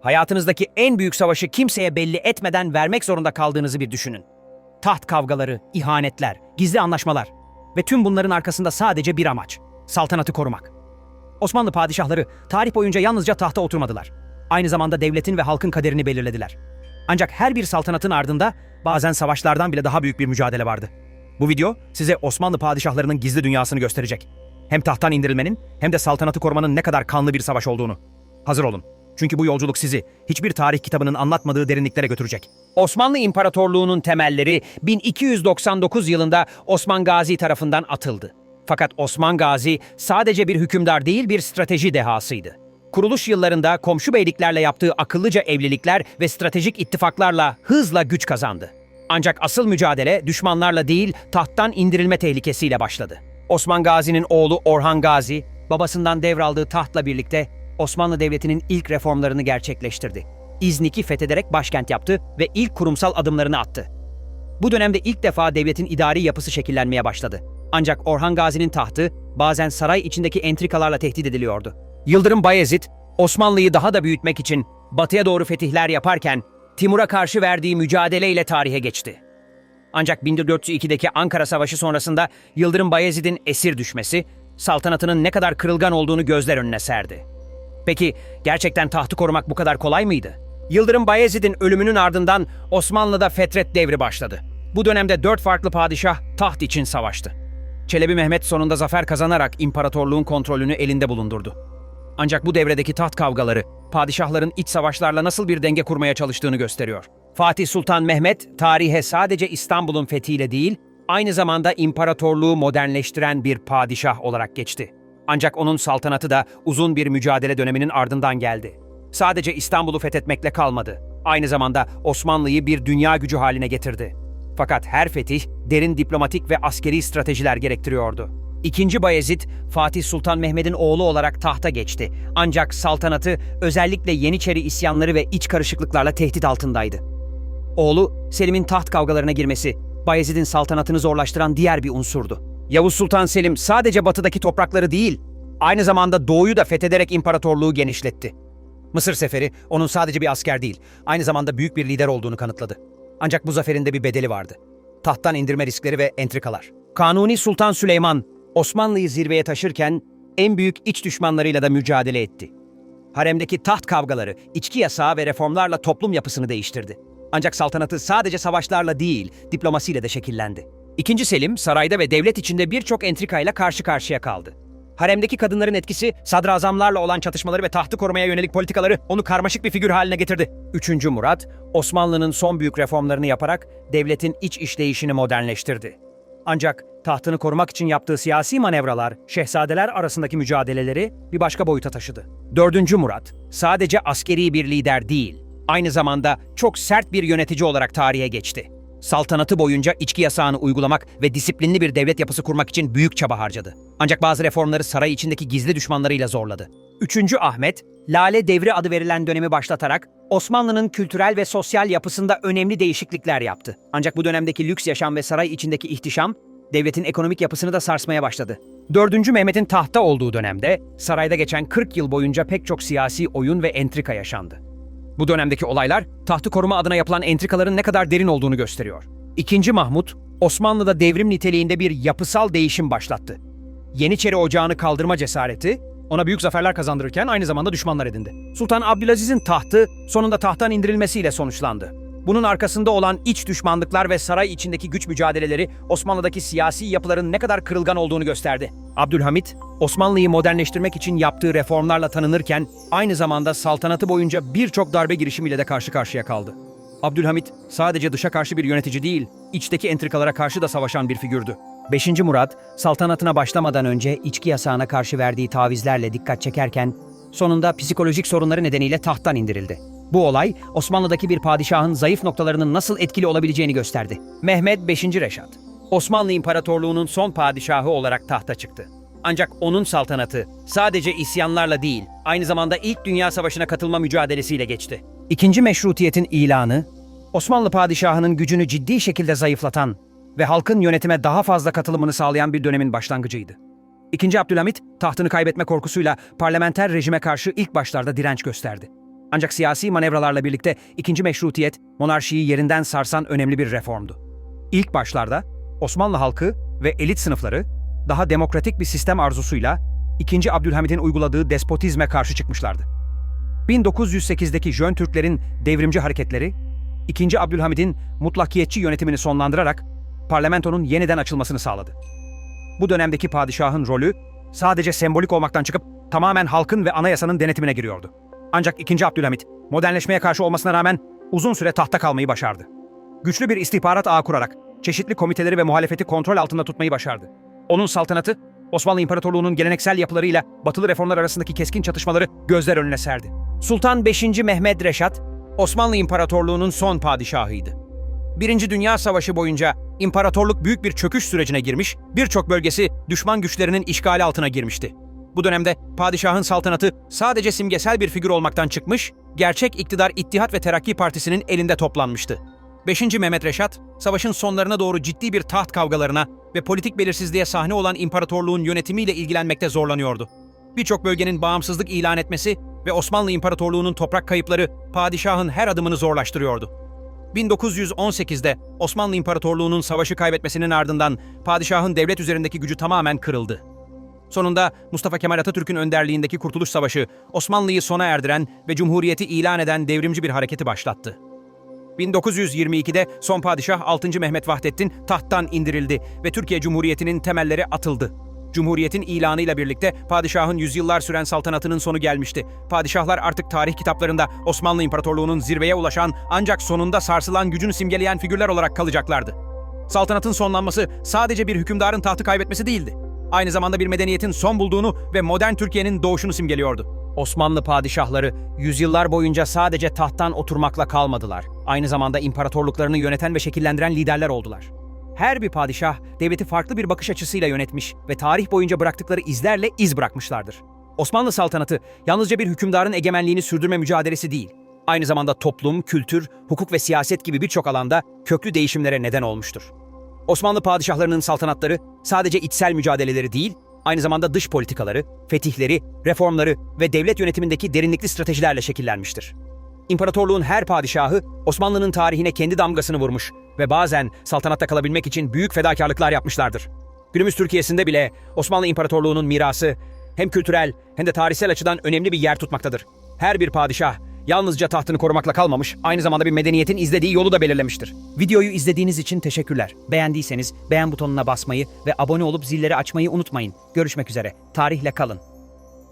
Hayatınızdaki en büyük savaşı kimseye belli etmeden vermek zorunda kaldığınızı bir düşünün. Taht kavgaları, ihanetler, gizli anlaşmalar ve tüm bunların arkasında sadece bir amaç, saltanatı korumak. Osmanlı padişahları tarih boyunca yalnızca tahta oturmadılar. Aynı zamanda devletin ve halkın kaderini belirlediler. Ancak her bir saltanatın ardında bazen savaşlardan bile daha büyük bir mücadele vardı. Bu video size Osmanlı padişahlarının gizli dünyasını gösterecek. Hem tahttan indirilmenin hem de saltanatı korumanın ne kadar kanlı bir savaş olduğunu. Hazır olun. Çünkü bu yolculuk sizi hiçbir tarih kitabının anlatmadığı derinliklere götürecek. Osmanlı İmparatorluğu'nun temelleri 1299 yılında Osman Gazi tarafından atıldı. Fakat Osman Gazi sadece bir hükümdar değil bir strateji dehasıydı. Kuruluş yıllarında komşu beyliklerle yaptığı akıllıca evlilikler ve stratejik ittifaklarla hızla güç kazandı. Ancak asıl mücadele düşmanlarla değil tahttan indirilme tehlikesiyle başladı. Osman Gazi'nin oğlu Orhan Gazi, babasından devraldığı tahtla birlikte Osmanlı Devleti'nin ilk reformlarını gerçekleştirdi. İznik'i fethederek başkent yaptı ve ilk kurumsal adımlarını attı. Bu dönemde ilk defa devletin idari yapısı şekillenmeye başladı. Ancak Orhan Gazi'nin tahtı bazen saray içindeki entrikalarla tehdit ediliyordu. Yıldırım Bayezid, Osmanlı'yı daha da büyütmek için batıya doğru fetihler yaparken Timur'a karşı verdiği mücadeleyle tarihe geçti. Ancak 1402'deki Ankara Savaşı sonrasında Yıldırım Bayezid'in esir düşmesi, saltanatının ne kadar kırılgan olduğunu gözler önüne serdi. Peki gerçekten tahtı korumak bu kadar kolay mıydı? Yıldırım Bayezid'in ölümünün ardından Osmanlı'da fetret devri başladı. Bu dönemde dört farklı padişah taht için savaştı. Çelebi Mehmet sonunda zafer kazanarak imparatorluğun kontrolünü elinde bulundurdu. Ancak bu devredeki taht kavgaları, padişahların iç savaşlarla nasıl bir denge kurmaya çalıştığını gösteriyor. Fatih Sultan Mehmet, tarihe sadece İstanbul'un fethiyle değil, aynı zamanda imparatorluğu modernleştiren bir padişah olarak geçti. Ancak onun saltanatı da uzun bir mücadele döneminin ardından geldi. Sadece İstanbul'u fethetmekle kalmadı. Aynı zamanda Osmanlı'yı bir dünya gücü haline getirdi. Fakat her fetih derin diplomatik ve askeri stratejiler gerektiriyordu. İkinci Bayezid, Fatih Sultan Mehmet'in oğlu olarak tahta geçti. Ancak saltanatı özellikle Yeniçeri isyanları ve iç karışıklıklarla tehdit altındaydı. Oğlu Selim'in taht kavgalarına girmesi, Bayezid'in saltanatını zorlaştıran diğer bir unsurdu. Yavuz Sultan Selim sadece batıdaki toprakları değil, aynı zamanda doğuyu da fethederek imparatorluğu genişletti. Mısır seferi onun sadece bir asker değil, aynı zamanda büyük bir lider olduğunu kanıtladı. Ancak bu zaferin de bir bedeli vardı. Tahttan indirme riskleri ve entrikalar. Kanuni Sultan Süleyman, Osmanlı'yı zirveye taşırken en büyük iç düşmanlarıyla da mücadele etti. Haremdeki taht kavgaları, içki yasağı ve reformlarla toplum yapısını değiştirdi. Ancak saltanatı sadece savaşlarla değil, diplomasiyle de şekillendi. İkinci Selim, sarayda ve devlet içinde birçok entrikayla karşı karşıya kaldı. Haremdeki kadınların etkisi, sadrazamlarla olan çatışmaları ve tahtı korumaya yönelik politikaları onu karmaşık bir figür haline getirdi. Üçüncü Murat, Osmanlı'nın son büyük reformlarını yaparak devletin iç işleyişini modernleştirdi. Ancak tahtını korumak için yaptığı siyasi manevralar, şehzadeler arasındaki mücadeleleri bir başka boyuta taşıdı. Dördüncü Murat, sadece askeri bir lider değil, aynı zamanda çok sert bir yönetici olarak tarihe geçti. Saltanatı boyunca içki yasağını uygulamak ve disiplinli bir devlet yapısı kurmak için büyük çaba harcadı. Ancak bazı reformları saray içindeki gizli düşmanlarıyla zorladı. Üçüncü Ahmet, Lale Devri adı verilen dönemi başlatarak Osmanlı'nın kültürel ve sosyal yapısında önemli değişiklikler yaptı. Ancak bu dönemdeki lüks yaşam ve saray içindeki ihtişam, devletin ekonomik yapısını da sarsmaya başladı. Dördüncü Mehmet'in tahta olduğu dönemde sarayda geçen 40 yıl boyunca pek çok siyasi oyun ve entrika yaşandı. Bu dönemdeki olaylar tahtı koruma adına yapılan entrikaların ne kadar derin olduğunu gösteriyor. İkinci Mahmut, Osmanlı'da devrim niteliğinde bir yapısal değişim başlattı. Yeniçeri Ocağı'nı kaldırma cesareti, ona büyük zaferler kazandırırken aynı zamanda düşmanlar edindi. Sultan Abdülaziz'in tahtı sonunda tahttan indirilmesiyle sonuçlandı. Bunun arkasında olan iç düşmanlıklar ve saray içindeki güç mücadeleleri Osmanlı'daki siyasi yapıların ne kadar kırılgan olduğunu gösterdi. Abdülhamit, Osmanlı'yı modernleştirmek için yaptığı reformlarla tanınırken aynı zamanda saltanatı boyunca birçok darbe girişimiyle de karşı karşıya kaldı. Abdülhamit sadece dışa karşı bir yönetici değil, içteki entrikalara karşı da savaşan bir figürdü. 5. Murat, saltanatına başlamadan önce içki yasağına karşı verdiği tavizlerle dikkat çekerken, sonunda psikolojik sorunları nedeniyle tahttan indirildi. Bu olay, Osmanlı'daki bir padişahın zayıf noktalarının nasıl etkili olabileceğini gösterdi. Mehmet 5. Reşat, Osmanlı İmparatorluğu'nun son padişahı olarak tahta çıktı. Ancak onun saltanatı sadece isyanlarla değil, aynı zamanda ilk Dünya Savaşı'na katılma mücadelesiyle geçti. İkinci meşrutiyetin ilanı, Osmanlı padişahının gücünü ciddi şekilde zayıflatan ve halkın yönetime daha fazla katılımını sağlayan bir dönemin başlangıcıydı. İkinci Abdülhamit, tahtını kaybetme korkusuyla parlamenter rejime karşı ilk başlarda direnç gösterdi. Ancak siyasi manevralarla birlikte ikinci meşrutiyet, monarşiyi yerinden sarsan önemli bir reformdu. İlk başlarda Osmanlı halkı ve elit sınıfları daha demokratik bir sistem arzusuyla 2. Abdülhamid'in uyguladığı despotizme karşı çıkmışlardı. 1908'deki Jön Türklerin devrimci hareketleri, 2. Abdülhamid'in mutlakiyetçi yönetimini sonlandırarak parlamentonun yeniden açılmasını sağladı. Bu dönemdeki padişahın rolü sadece sembolik olmaktan çıkıp tamamen halkın ve anayasanın denetimine giriyordu. Ancak 2. Abdülhamit modernleşmeye karşı olmasına rağmen uzun süre tahta kalmayı başardı. Güçlü bir istihbarat ağı kurarak çeşitli komiteleri ve muhalefeti kontrol altında tutmayı başardı. Onun saltanatı Osmanlı İmparatorluğu'nun geleneksel yapılarıyla batılı reformlar arasındaki keskin çatışmaları gözler önüne serdi. Sultan 5. Mehmed Reşat, Osmanlı İmparatorluğu'nun son padişahıydı. Birinci Dünya Savaşı boyunca imparatorluk büyük bir çöküş sürecine girmiş, birçok bölgesi düşman güçlerinin işgali altına girmişti. Bu dönemde padişahın saltanatı sadece simgesel bir figür olmaktan çıkmış, gerçek iktidar İttihat ve Terakki Partisi'nin elinde toplanmıştı. 5. Mehmet Reşat, savaşın sonlarına doğru ciddi bir taht kavgalarına ve politik belirsizliğe sahne olan imparatorluğun yönetimiyle ilgilenmekte zorlanıyordu. Birçok bölgenin bağımsızlık ilan etmesi ve Osmanlı İmparatorluğu'nun toprak kayıpları padişahın her adımını zorlaştırıyordu. 1918'de Osmanlı İmparatorluğu'nun savaşı kaybetmesinin ardından padişahın devlet üzerindeki gücü tamamen kırıldı. Sonunda Mustafa Kemal Atatürk'ün önderliğindeki Kurtuluş Savaşı Osmanlı'yı sona erdiren ve Cumhuriyeti ilan eden devrimci bir hareketi başlattı. 1922'de son padişah 6. Mehmet Vahdettin tahttan indirildi ve Türkiye Cumhuriyeti'nin temelleri atıldı. Cumhuriyetin ilanıyla birlikte padişahın yüzyıllar süren saltanatının sonu gelmişti. Padişahlar artık tarih kitaplarında Osmanlı İmparatorluğu'nun zirveye ulaşan ancak sonunda sarsılan gücünü simgeleyen figürler olarak kalacaklardı. Saltanatın sonlanması sadece bir hükümdarın tahtı kaybetmesi değildi. Aynı zamanda bir medeniyetin son bulduğunu ve modern Türkiye'nin doğuşunu simgeliyordu. Osmanlı padişahları yüzyıllar boyunca sadece tahttan oturmakla kalmadılar. Aynı zamanda imparatorluklarını yöneten ve şekillendiren liderler oldular. Her bir padişah devleti farklı bir bakış açısıyla yönetmiş ve tarih boyunca bıraktıkları izlerle iz bırakmışlardır. Osmanlı saltanatı yalnızca bir hükümdarın egemenliğini sürdürme mücadelesi değil, aynı zamanda toplum, kültür, hukuk ve siyaset gibi birçok alanda köklü değişimlere neden olmuştur. Osmanlı padişahlarının saltanatları sadece içsel mücadeleleri değil, aynı zamanda dış politikaları, fetihleri, reformları ve devlet yönetimindeki derinlikli stratejilerle şekillenmiştir. İmparatorluğun her padişahı Osmanlı'nın tarihine kendi damgasını vurmuş ve bazen saltanatta kalabilmek için büyük fedakarlıklar yapmışlardır. Günümüz Türkiye'sinde bile Osmanlı İmparatorluğu'nun mirası hem kültürel hem de tarihsel açıdan önemli bir yer tutmaktadır. Her bir padişah yalnızca tahtını korumakla kalmamış, aynı zamanda bir medeniyetin izlediği yolu da belirlemiştir. Videoyu izlediğiniz için teşekkürler. Beğendiyseniz beğen butonuna basmayı ve abone olup zilleri açmayı unutmayın. Görüşmek üzere. Tarihle kalın.